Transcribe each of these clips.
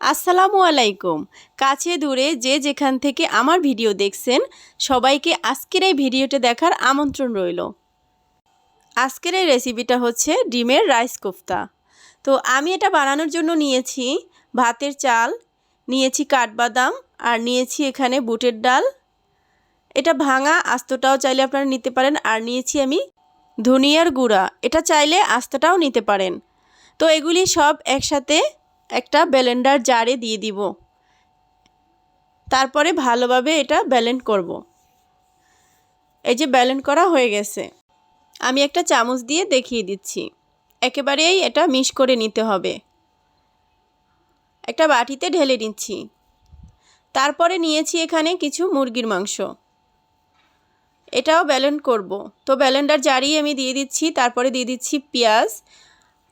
আসসালামু আলাইকুম। কাছে দূরে যে যেখান থেকে আমার ভিডিও দেখছেন, সবাইকে আজকের এই ভিডিওটা দেখার আমন্ত্রণ রইল। আজকের এই রেসিপিটা হচ্ছে ডিমের রাইস কোফতা। তো আমি এটা বানানোর জন্য নিয়েছি ভাতের চাল, নিয়েছি কাঠবাদাম, আর নিয়েছি এখানে বুটের ডাল। এটা ভাঙা, আস্তটাও চাইলে আপনারা নিতে পারেন, আর নিয়েছি আমি ধনিয়ার গুঁড়া। এটা চাইলে আস্তটাও নিতে পারেন। তো এগুলি সব একসাথে একটা ব্লেন্ডার জারে দিয়ে দিব। তারপরে ভালোভাবে এটা ব্যালেন্ড করব। এই যে ব্যালেন্ড করা হয়ে গেছে। আমি একটা চামচ দিয়ে দেখিয়ে দিচ্ছি। একেবারেই এটা মিশ করে নিতে হবে। একটা বাটিতে ঢেলে নিচ্ছি। তারপরে নিয়েছি এখানে কিছু মুরগির মাংস। এটাও ব্যালেন্ড করব। তো ব্যালেন্ডার জারিয়ে আমি দিয়ে দিচ্ছি, তারপরে দিয়ে দিচ্ছি পেঁয়াজ,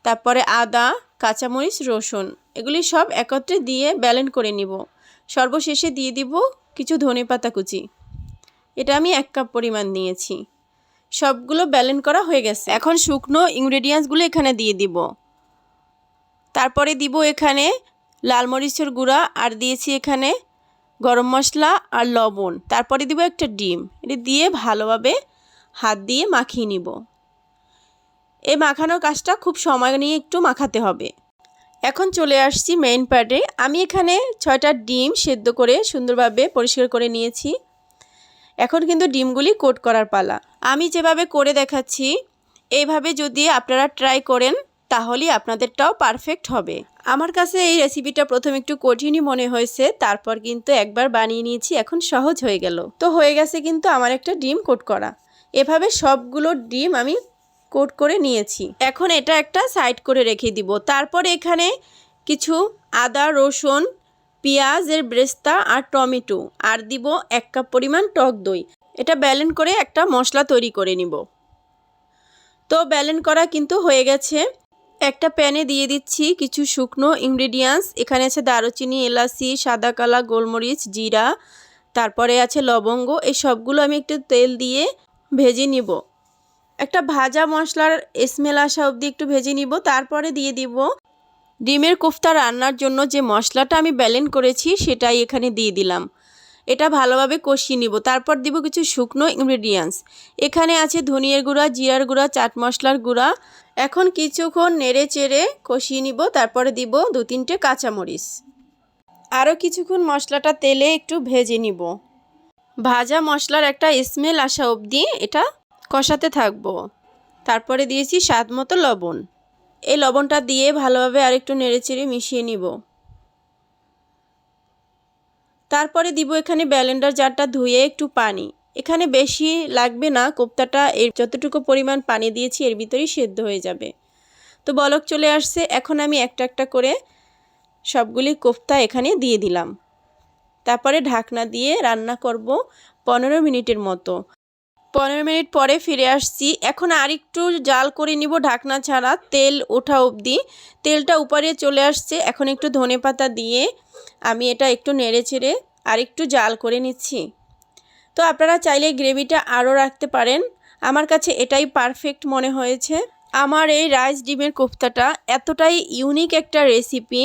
তারপরে আদা কাঁচামরিচ, রসুন, এগুলি সব একত্রে দিয়ে ব্যালেন্ড করে নিব। সর্বশেষে দিয়ে দিব কিছু ধনে পাতা কুচি। এটা আমি এক কাপ পরিমাণ নিয়েছি। সবগুলো ব্যালেন্ড করা হয়ে গেছে। এখন শুকনো ইনগ্রেডিয়েন্টসগুলো এখানে দিয়ে দিব। তারপরে দিব এখানে লাল মরিচের গুঁড়া আর দিয়েছি এখানে গরম মশলা আর লবণ। তারপরে দিব একটা ডিম। এটা দিয়ে ভালোভাবে হাত দিয়ে মাখিয়ে নিব। এই মাখানোর কাজটা খুব সময় নিয়ে একটু মাখাতে হবে। এখন চলে আসছি মেইন প্যাডে আমি এখানে ছয়টা ডিম সেদ্ধ করে সুন্দরভাবে পরিষ্কার করে নিয়েছি। এখন কিন্তু ডিমগুলি কোট করার পালা। আমি যেভাবে করে দেখাচ্ছি, এইভাবে যদি আপনারা ট্রাই করেন, তাহলেই আপনাদেরটাও পারফেক্ট হবে। আমার কাছে এই রেসিপিটা প্রথম একটু কঠিনই মনে হয়েছে, তারপর কিন্তু একবার বানিয়ে নিয়েছি, এখন সহজ হয়ে গেল। তো হয়ে গেছে কিন্তু আমার একটা ডিম কোট করা। এভাবে সবগুলো ডিম আমি কোট করে নিয়েছি। এখন এটা একটা সাইড করে রেখে দিব। তারপর এখানে কিছু আদা, রসুন, পেঁয়াজের ব্রেস্তা আর টমেটো আর দিব এক কাপ পরিমাণ টক দই। এটা ব্যালেন্ড করে একটা মশলা তৈরি করে নিব। তো ব্যালেন্ড করা কিন্তু হয়ে গেছে। একটা প্যানে দিয়ে দিচ্ছি কিছু শুকনো ইনগ্রেডিয়েন্টস এখানে আছে দারুচিনি, এলাচি, সাদা কালা, গোলমরিচ, জিরা। তারপরে আছে লবঙ্গ। এই সবগুলো আমি একটু তেল দিয়ে ভেজে নিব। একটা ভাজা মশলার স্মেল আসা অবধি একটু ভেজে নিব, তারপরে দিয়ে দিব ডিমের কোফতা রান্নার জন্য যে মশলাটা আমি ব্যালেন্ড করেছি সেটাই এখানে দিয়ে দিলাম। এটা ভালোভাবে কষিয়ে নিব। তারপর দিব কিছু শুকনো ইনগ্রেডিয়েন্টস এখানে আছে ধনিয়ার গুঁড়া, জিরার গুঁড়া, চাট মশলার গুঁড়া। এখন কিছুক্ষণ নেড়ে চেড়ে কষিয়ে নিব, তারপরে দিব দু তিনটে কাঁচামরিচ। আরও কিছুক্ষণ মশলাটা তেলে একটু ভেজে নিব। ভাজা মশলার একটা স্মেল আসা অবধি এটা কষাতে থাকব। তারপরে দিয়েছি স্বাদ মতো লবণ। এই লবণটা দিয়ে ভালোভাবে আরেকটু নেড়েচেড়ে মিশিয়ে নিব। তারপরে দিব এখানে ব্যালেন্ডার জারটা ধুয়ে একটু পানি। এখানে বেশি লাগবে না, কোপ্তাটা এর যতটুকু পরিমাণ পানি দিয়েছি এর ভিতরেই সেদ্ধ হয়ে যাবে। তো বলক চলে আসছে, এখন আমি একটা একটা করে সবগুলি কোফতা এখানে দিয়ে দিলাম। তারপরে ঢাকনা দিয়ে রান্না করব পনেরো মিনিটের মতো। পনেরো মিনিট পরে ফিরে আসছি। এখন আরেকটু জাল করে নিব ঢাকনা ছাড়া, তেল ওঠা অবধি। তেলটা উপরে চলে আসছে, এখন একটু ধনে পাতা দিয়ে আমি এটা একটু নেড়ে চেড়ে আরেকটু জাল করে নিচ্ছি। তো আপনারা চাইলে গ্রেভিটা আরও রাখতে পারেন। আমার কাছে এটাই পারফেক্ট মনে হয়েছে। আমার এই রাইস ডিমের কোফতাটা এতটাই ইউনিক একটা রেসিপি।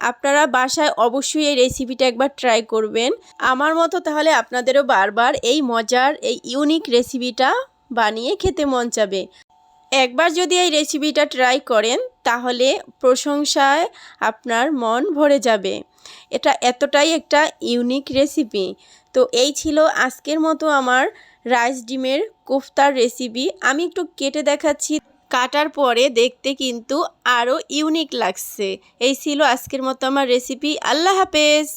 আপনারা বাসায় অবশ্যই এই রেসিপিটা একবার ট্রাই করবেন। আমার মতো তাহলে আপনাদেরও বারবার এই মজার, এই ইউনিক রেসিপিটা বানিয়ে খেতে মন চাবে। একবার যদি এই রেসিপিটা ট্রাই করেন, তাহলে প্রশংসায় আপনার মন ভরে যাবে। এটা এতটাই একটা ইউনিক রেসিপি তো এই ছিল আজকের মতো আমার রাইস ডিমের কোফতার রেসিপি আমি একটু কেটে দেখাচ্ছি। কাটার পরে দেখতে কিন্তু আরও ইউনিক লাগছে। এই ছিল আজকের মতো আমার রেসিপি আল্লাহ হাফেজ!